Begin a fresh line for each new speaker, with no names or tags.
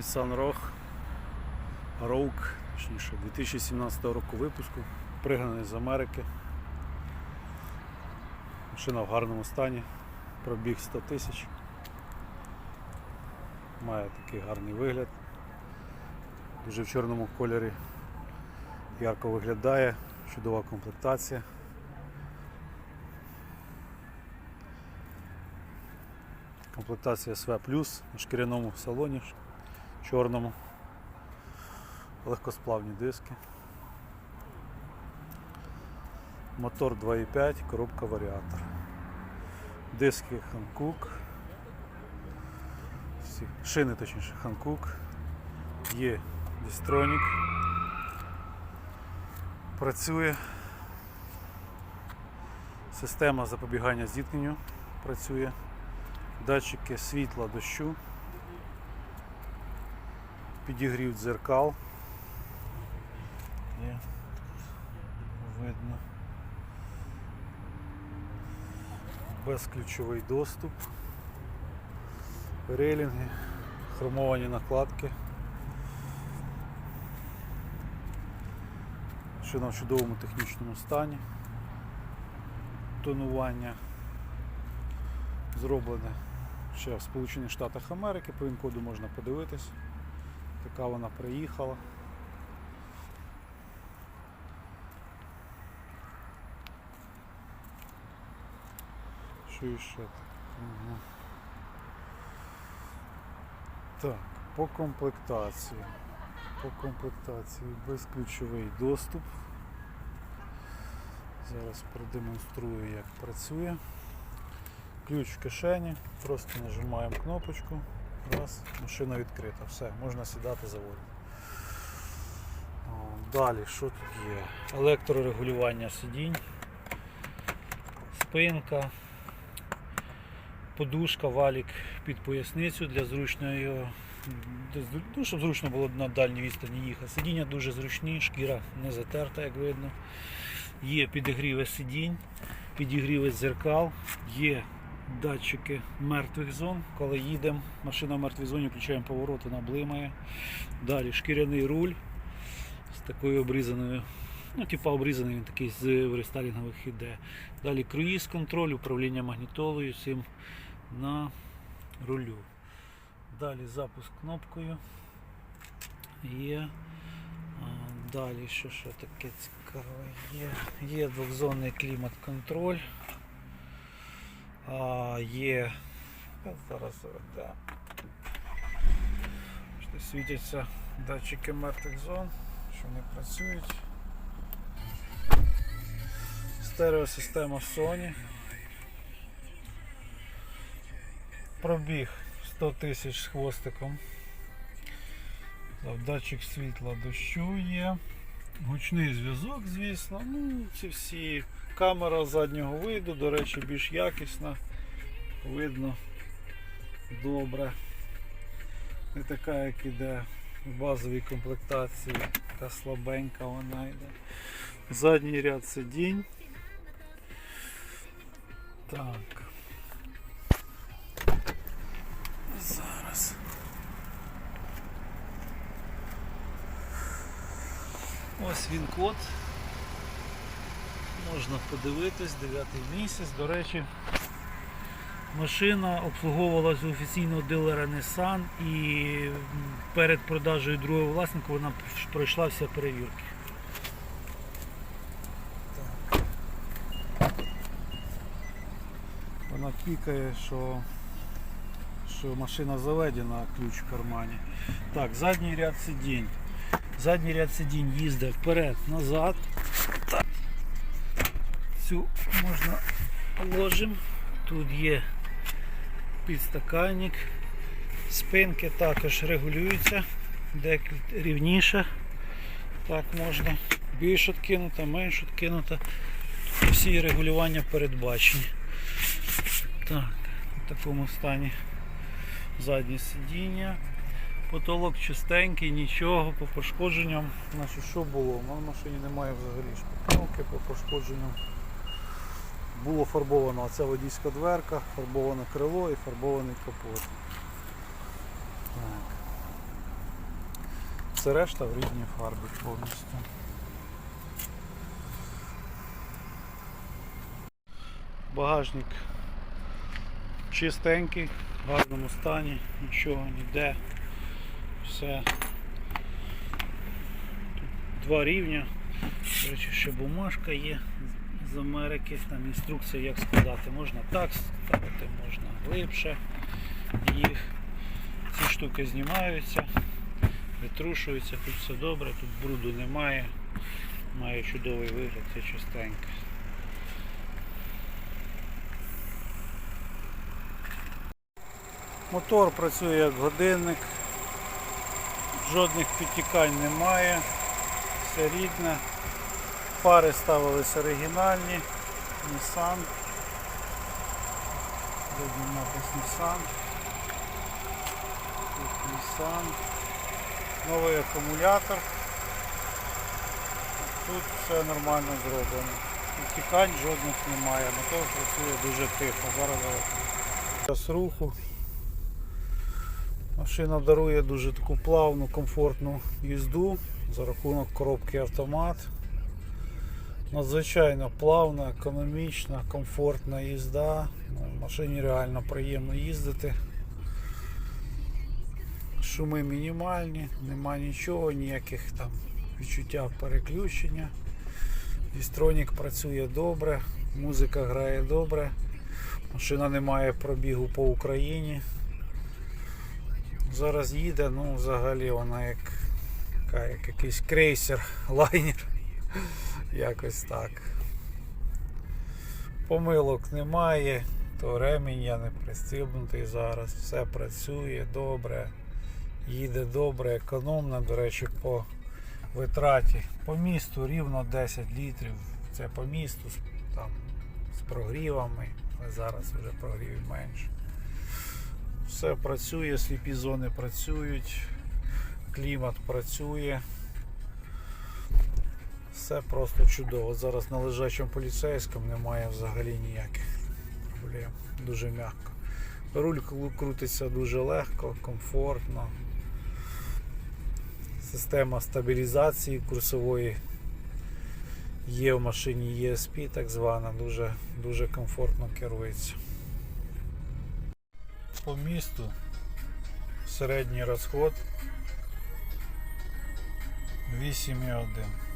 Nissan Rogue, Rogue, точніше, 2017 року випуску, пригнаний з Америки. Машина в гарному стані, пробіг 100 тисяч. Має такий гарний вигляд. Дуже в чорному кольорі ярко виглядає, чудова комплектація. Комплектація СВ на шкіряному салоні, чорному, легкосплавні диски. Мотор 2.5, коробка варіатор. Диски. Всі, шини точніше Hankook. Є Distronic. Працює. Система запобігання зіткненню працює. Датчики світла дощу. Підігрів дзеркал. Є. Видно. Безключовий доступ. Рейлінги, хромовані накладки. Шина в чудовому технічному стані. Тонування зроблене ще в Сполучених Штатах Америки, по інкоду можна подивитись. Така вона приїхала. Що іще так? Ага. Так, по комплектації. По комплектації безключовий доступ. Зараз продемонструю, як працює. Ключ в кишені, просто нажимаємо кнопочку. Раз, машина відкрита. Все, можна сідати заводити. Далі, що тут є? Електрорегулювання сидінь, спинка, подушка, валік під поясницю для зручної, ну, щоб зручно було на дальній відстані їхати. Сидіння дуже зручні, шкіра не затерта, як видно. Є підігріви сидінь, підігріви зеркал, є датчики мертвих зон. Коли їдемо, машина в мертвій зоні, включаємо поворот, вона блимає. Далі шкіряний руль з такою обрізаною. Ну, типа обрізаний він такий з рестайлінгових іде. Далі круїз контроль, управління магнітолою, цим на рулю. Далі запуск кнопкою. Є. Далі що ще таке цікаве є. Є двохзонний клімат-контроль. Є. Зараз да. Бачите, світяться датчики мертвих зон, що вони працюють. Стереосистема Sony. Пробіг 100 тисяч з хвостиком. Датчик світла дощу є. Гучний зв'язок, звісно. Ну, ці всі камера заднього виду, до речі, більш якісна. Видно добре. Не така, як іде в базовій комплектації, така слабенька вона йде. Задній ряд сидінь. Так. Зараз. Ось він код. Можна подивитись, 9 місяць. До речі, машина обслуговувалася у офіційного дилера Nissan і перед продажею другого власника вона пройшла всі перевірки. Вона пікає, що, що машина заведена, ключ в кармані. Так, задній ряд сидінь. Задній ряд сидінь їздить вперед, назад. Так. Цю можна ложимо. Тут є підстаканник. Спинки також регулюються, декілька рівніше. Так можна більш відкинута, менш відкинута. Всі регулювання передбачені. Так, в такому стані заднє сидіння. Потолок чистенький, нічого, по пошкодженням. Значить, що було? На машині немає взагалі шпакльовки по пошкодженням. Було фарбовано оця водійська дверка, фарбоване крило і фарбований капот. Так. Все решта в рідній фарбі повністю. Багажник чистенький, в гарному стані, нічого ніде. Все. Тут два рівня. До речі, ще бумажка є з Америки, там інструкція як складати. Можна так ставити, можна глибше їх. Ці штуки знімаються, витрушуються, тут все добре, тут бруду немає. Має чудовий вигляд, все чистеньке. Мотор працює як годинник, жодних підтікань немає, все рідне. Фари ставились оригінальні, Nissan. Видно напис Nissan. Тут Nissan. Новий акумулятор. Тут все нормально зроблено. Підтікань жодних немає. Мотор працює дуже тихо. Зараз час руху. Машина дарує дуже таку плавну, комфортну їзду за рахунок коробки автомат. Надзвичайно плавна, економічна, комфортна їзда. Ну, в машині реально приємно їздити. Шуми мінімальні, нема нічого, ніяких там відчуття переключення. Дістронік працює добре, музика грає добре. Машина не має пробігу по Україні. Зараз їде, ну взагалі вона як, як якийсь крейсер, лайнер. Якось так. Помилок немає, то ремінь я не пристібнутий зараз. Все працює добре, їде добре, економно, до речі, по витраті. По місту рівно 10 літрів. Це по місту там, з прогрівами, але зараз вже прогрівів менше. Все працює, сліпі зони працюють, клімат працює. Все просто чудово. Зараз на лежачому поліцейському немає взагалі ніяких проблем. Дуже м'яко. Руль крутиться дуже легко, комфортно. Система стабілізації курсової є в машині ESP, так звана, дуже, дуже комфортно керується. По місту середній розход 8,1.